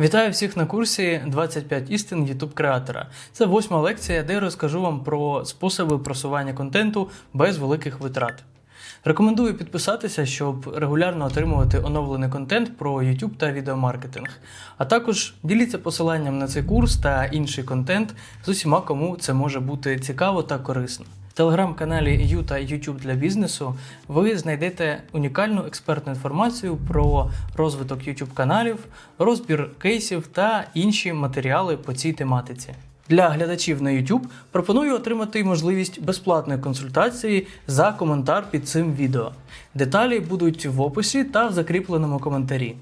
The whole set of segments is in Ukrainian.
Вітаю всіх на курсі 25 істин YouTube креатора. Це восьма лекція, де я розкажу вам про способи просування контенту без великих витрат. Рекомендую підписатися, щоб регулярно отримувати оновлений контент про YouTube та відеомаркетинг. А також діліться посиланням на цей курс та інший контент з усіма, кому це може бути цікаво та корисно. Телеграм-каналі Ю та YouTube для бізнесу ви знайдете унікальну експертну інформацію про розвиток YouTube каналів, розбір кейсів та інші матеріали по цій тематиці. Для глядачів на YouTube пропоную отримати можливість безплатної консультації за коментар під цим відео. Деталі будуть в описі та в закріпленому коментарі.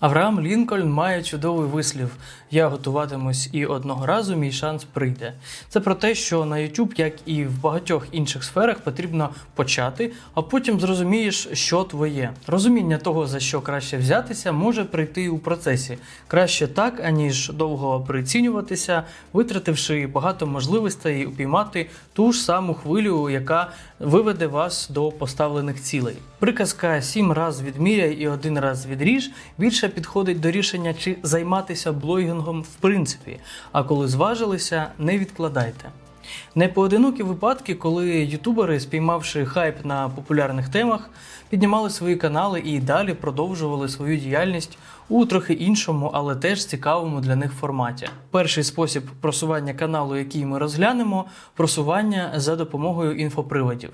Авраам Лінкольн має чудовий вислів: Я готуватимусь і одного разу мій шанс прийде. Це про те, що на YouTube, як і в багатьох інших сферах, потрібно почати, а потім зрозумієш, що твоє. Розуміння того, за що краще взятися, може прийти у процесі. Краще так, аніж довго прицінюватися, витративши багато можливостей упіймати ту ж саму хвилю, яка виведе вас до поставлених цілей. Приказка сім раз відміряй і один раз відріж більше підходить до рішення, чи займатися блогінгом в принципі. А коли зважилися, не відкладайте. Непоодинокі випадки, коли ютубери, спіймавши хайп на популярних темах, піднімали свої канали і далі продовжували свою діяльність у трохи іншому, але теж цікавому для них форматі. Перший спосіб просування каналу, який ми розглянемо, просування за допомогою інфоприводів.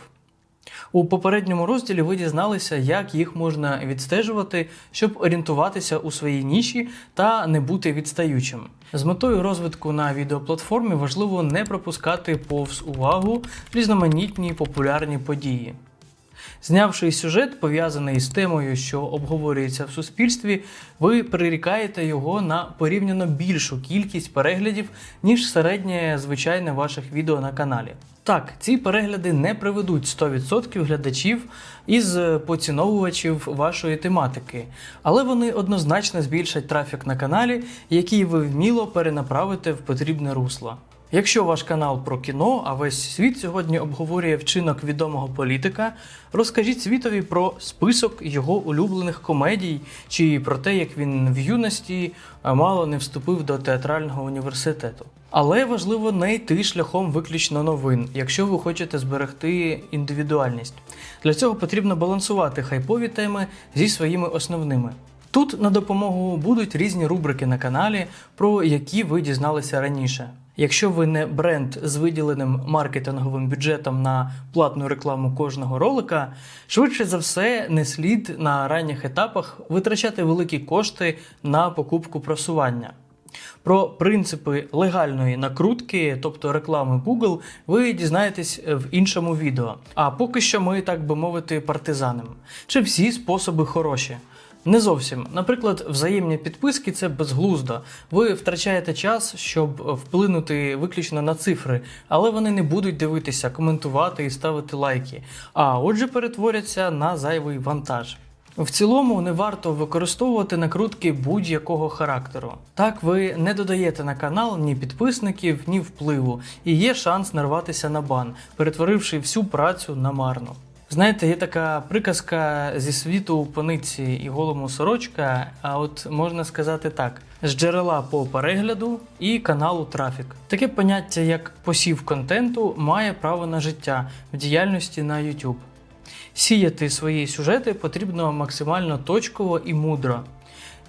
У попередньому розділі ви дізналися, як їх можна відстежувати, щоб орієнтуватися у своїй ніші та не бути відстаючим. З метою розвитку на відеоплатформі важливо не пропускати повз увагу різноманітні популярні події. Знявши сюжет, пов'язаний з темою, що обговорюється в суспільстві, ви прирікаєте його на порівняно більшу кількість переглядів, ніж середнє звичайне ваших відео на каналі. Так, ці перегляди не приведуть 100% глядачів із поціновувачів вашої тематики, але вони однозначно збільшать трафік на каналі, який ви вміло перенаправите в потрібне русло. Якщо ваш канал про кіно, а весь світ сьогодні обговорює вчинок відомого політика, розкажіть світові про список його улюблених комедій чи про те, як він в юності мало не вступив до театрального університету. Але важливо не йти шляхом виключно новин, якщо ви хочете зберегти індивідуальність. Для цього потрібно балансувати хайпові теми зі своїми основними. Тут на допомогу будуть різні рубрики на каналі, про які ви дізналися раніше. Якщо ви не бренд з виділеним маркетинговим бюджетом на платну рекламу кожного ролика, швидше за все не слід на ранніх етапах витрачати великі кошти на покупку просування. Про принципи легальної накрутки, тобто реклами Google, ви дізнаєтесь в іншому відео. А поки що ми, так би мовити, партизанимо. Чи всі способи хороші? Не зовсім. Наприклад, взаємні підписки це безглуздо. Ви втрачаєте час, щоб вплинути виключно на цифри, але вони не будуть дивитися, коментувати і ставити лайки. А отже, перетворяться на зайвий вантаж. В цілому не варто використовувати накрутки будь-якого характеру. Так ви не додаєте на канал ні підписників, ні впливу, і є шанс нарватися на бан, перетворивши всю працю на марну. Знаєте, є така приказка зі світу пониці і голому сорочка, а от можна сказати так: з джерела по перегляду і каналу трафік. Таке поняття, як посів контенту, має право на життя в діяльності на YouTube. Сіяти свої сюжети потрібно максимально точково і мудро.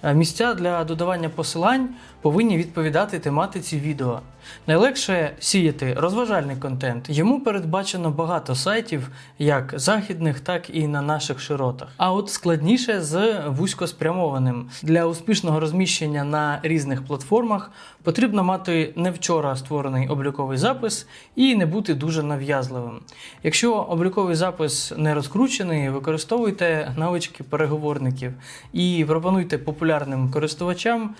Е, Місця для додавання посилань повинні відповідати тематиці відео. Найлегше сіяти розважальний контент. Йому передбачено багато сайтів, як західних, так і на наших широтах. А от складніше з вузькоспрямованим. Для успішного розміщення на різних платформах потрібно мати не вчора створений обліковий запис і не бути дуже нав'язливим. Якщо обліковий запис не розкручений, використовуйте навички переговорників і пропонуйте популярним користувачам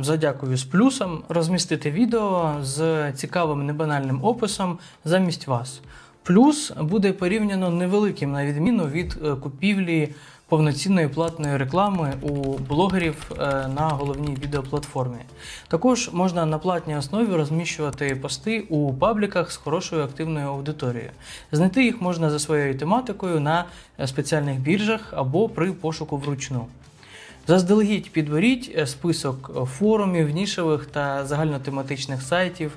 за дякую з плюсом розмістити відео з цікавим небанальним описом замість вас. Плюс буде порівняно невеликим на відміну від е, купівлі повноцінної платної реклами у блогерів е, на головній відеоплатформі. Також можна на платній основі розміщувати пости у пабліках з хорошою активною аудиторією. Знайти їх можна за своєю тематикою на е, спеціальних біржах або при пошуку вручну. Заздалегідь підберіть е, список е, форумів, нішевих та загальнотематичних сайтів,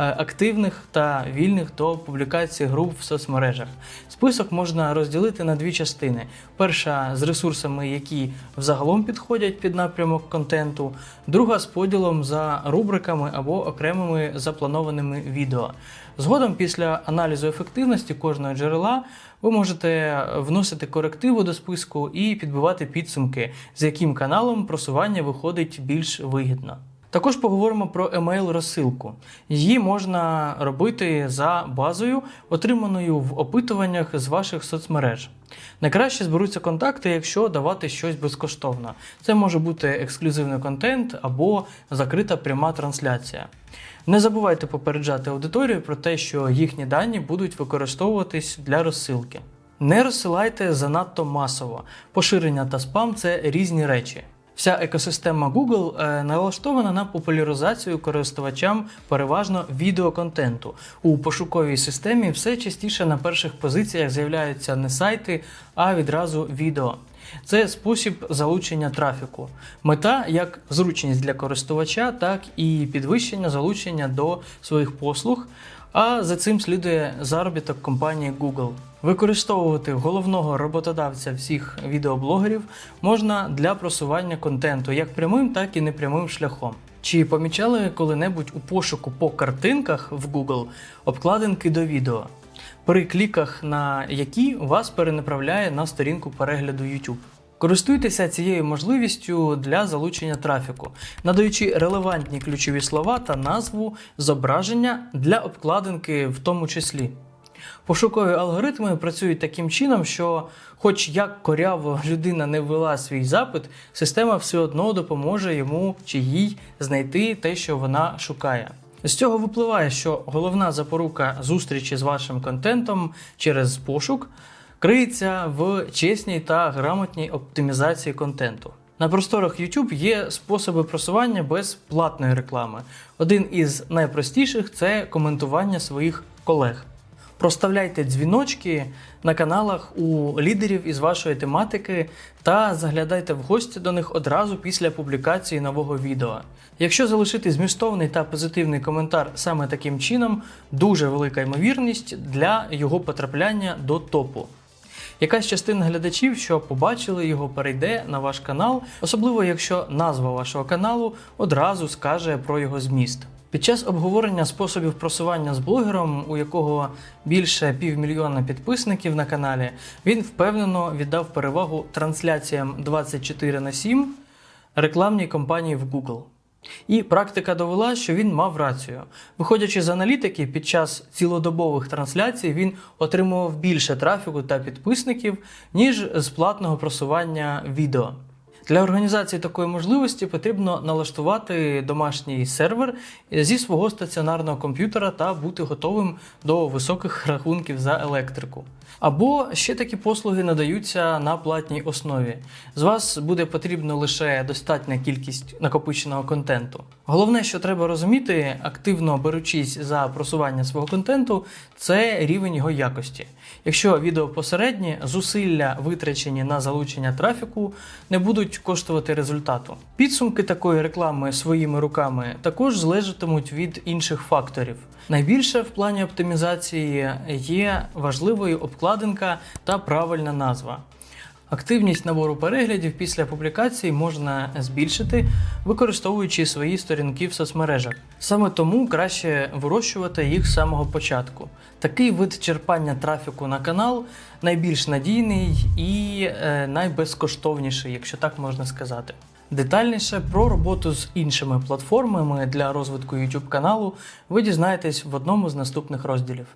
активних та вільних до публікації груп в соцмережах. Список можна розділити на дві частини: перша з ресурсами, які взагалом підходять під напрямок контенту, друга з поділом за рубриками або окремими запланованими відео. Згодом, після аналізу ефективності кожного джерела, ви можете вносити корективи до списку і підбивати підсумки, з яким каналом просування виходить більш вигідно. Також поговоримо про емейл розсилку. Її можна робити за базою, отриманою в опитуваннях з ваших соцмереж. Найкраще зберуться контакти, якщо давати щось безкоштовно. Це може бути ексклюзивний контент або закрита пряма трансляція. Не забувайте попереджати аудиторію про те, що їхні дані будуть використовуватись для розсилки. Не розсилайте занадто масово. Поширення та спам це різні речі. Вся екосистема Google е, налаштована на популяризацію користувачам переважно відеоконтенту. У пошуковій системі все частіше на перших позиціях з'являються не сайти, а відразу відео. Це спосіб залучення трафіку. Мета як зручність для користувача, так і підвищення залучення до своїх послуг. А за цим слідує заробіток компанії Google. Використовувати головного роботодавця всіх відеоблогерів можна для просування контенту як прямим, так і непрямим шляхом. Чи помічали коли-небудь у пошуку по картинках в Google обкладинки до відео, при кліках на які вас перенаправляє на сторінку перегляду YouTube? Користуйтеся цією можливістю для залучення трафіку, надаючи релевантні ключові слова та назву зображення для обкладинки в тому числі. Пошукові алгоритми працюють таким чином, що, хоч як коряво людина не ввела свій запит, система все одно допоможе йому чи їй знайти те, що вона шукає. З цього випливає, що головна запорука зустрічі з вашим контентом через пошук криється в чесній та грамотній оптимізації контенту. На просторах YouTube є способи просування без платної реклами. Один із найпростіших це коментування своїх колег. Проставляйте дзвіночки на каналах у лідерів із вашої тематики та заглядайте в гості до них одразу після публікації нового відео. Якщо залишити змістовний та позитивний коментар саме таким чином, дуже велика ймовірність для його потрапляння до топу. Якась частина глядачів, що побачили його, перейде на ваш канал, особливо якщо назва вашого каналу одразу скаже про його зміст. Під час обговорення способів просування з блогером, у якого більше півмільйона підписників на каналі, він впевнено віддав перевагу трансляціям 24 на 7 рекламній кампанії в Google. І практика довела, що він мав рацію. Виходячи з аналітики, під час цілодобових трансляцій він отримував більше трафіку та підписників, ніж з платного просування відео. Для організації такої можливості потрібно налаштувати домашній сервер зі свого стаціонарного комп'ютера та бути готовим до високих рахунків за електрику. Або ще такі послуги надаються на платній основі. З вас буде потрібно лише достатня кількість накопиченого контенту. Головне, що треба розуміти, активно беручись за просування свого контенту, це рівень його якості. Якщо відео посереднє, зусилля витрачені на залучення трафіку не будуть коштувати результату. Підсумки такої реклами своїми руками також залежатимуть від інших факторів. Найбільше в плані оптимізації є важливою обкладинка та правильна назва. Активність набору переглядів після публікації можна збільшити, використовуючи свої сторінки в соцмережах. Саме тому краще вирощувати їх з самого початку. Такий вид черпання трафіку на канал найбільш надійний і е, найбезкоштовніший, якщо так можна сказати. Детальніше про роботу з іншими платформами для розвитку YouTube каналу ви дізнаєтесь в одному з наступних розділів.